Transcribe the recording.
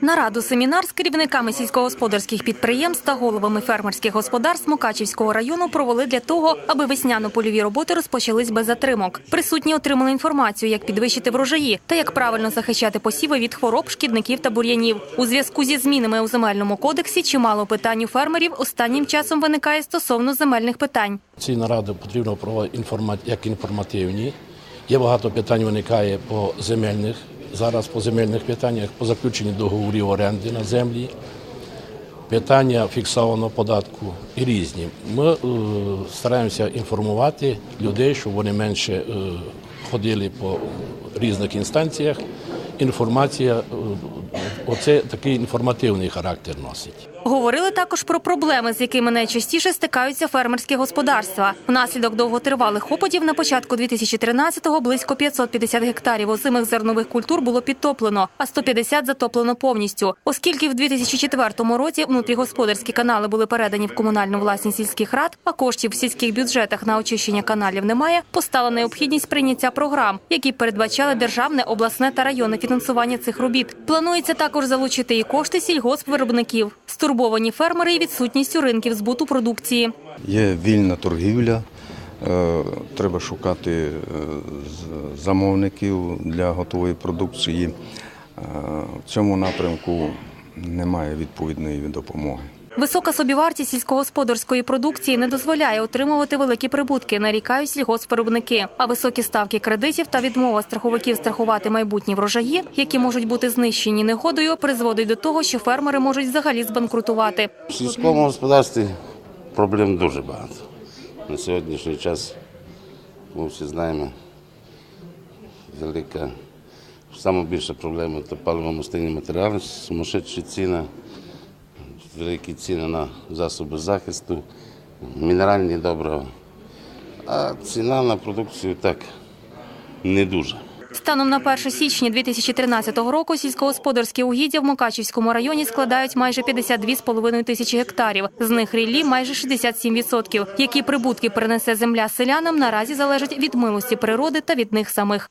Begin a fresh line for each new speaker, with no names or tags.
Нараду семінар з керівниками сільськогосподарських підприємств та головами фермерських господарств Мукачівського району провели для того, аби весняно-польові роботи розпочались без затримок. Присутні отримали інформацію, як підвищити врожаї та як правильно захищати посіви від хвороб, шкідників та бур'янів. У зв'язку зі змінами у земельному кодексі чимало питань у фермерів останнім часом виникає стосовно земельних питань.
Ці наради потрібно проводити як інформативні. Є багато питань виникає по земельних, зараз по земельних питаннях, по заключенні договорів оренди на землі, питання фіксованого податку і різні. Ми е, стараємося інформувати людей, щоб вони менше е, ходили по різних інстанціях. Інформація, е, оце такий інформативний характер носить.
Говорили також про проблеми, з якими найчастіше стикаються фермерські господарства. Внаслідок довготривалих опадів на початку 2013-го близько 550 гектарів озимих зернових культур було підтоплено, а 150 затоплено повністю. Оскільки в 2004 році внутрігосподарські канали були передані в комунальну власність сільських рад, а коштів в сільських бюджетах на очищення каналів немає, постала необхідність прийняття програм, які передбачали державне, обласне та районне фінансування цих робіт. Планується також залучити і кошти сільгоспвиробників. Стурбовані фермери і відсутністю ринків збуту продукції.
Є вільна торгівля, е, треба шукати е, замовників для готової продукції. Е, В цьому напрямку немає відповідної допомоги.
Висока собівартість сільськогосподарської продукції не дозволяє отримувати великі прибутки, нарікають сільгоспвиробники. А високі ставки кредитів та відмова страховиків страхувати майбутні врожаї, які можуть бути знищені негодою, призводить до того, що фермери можуть взагалі збанкрутувати.
В сільському господарстві проблем дуже багато. На сьогоднішній час ми всі знаємо, велика, найбільша проблема це паливо-мастильні матеріали, сумасшедші ціни, великі ціни на засоби захисту, мінеральні добрива. А ціна на продукцію так не дуже.
Станом на 1 січня 2013 року сільськогосподарські угіддя в Мукачівському районі складають майже 52,5 тисячі гектарів. З них ріллі майже 67%. Які прибутки принесе земля селянам, наразі залежать від милості природи та від них самих.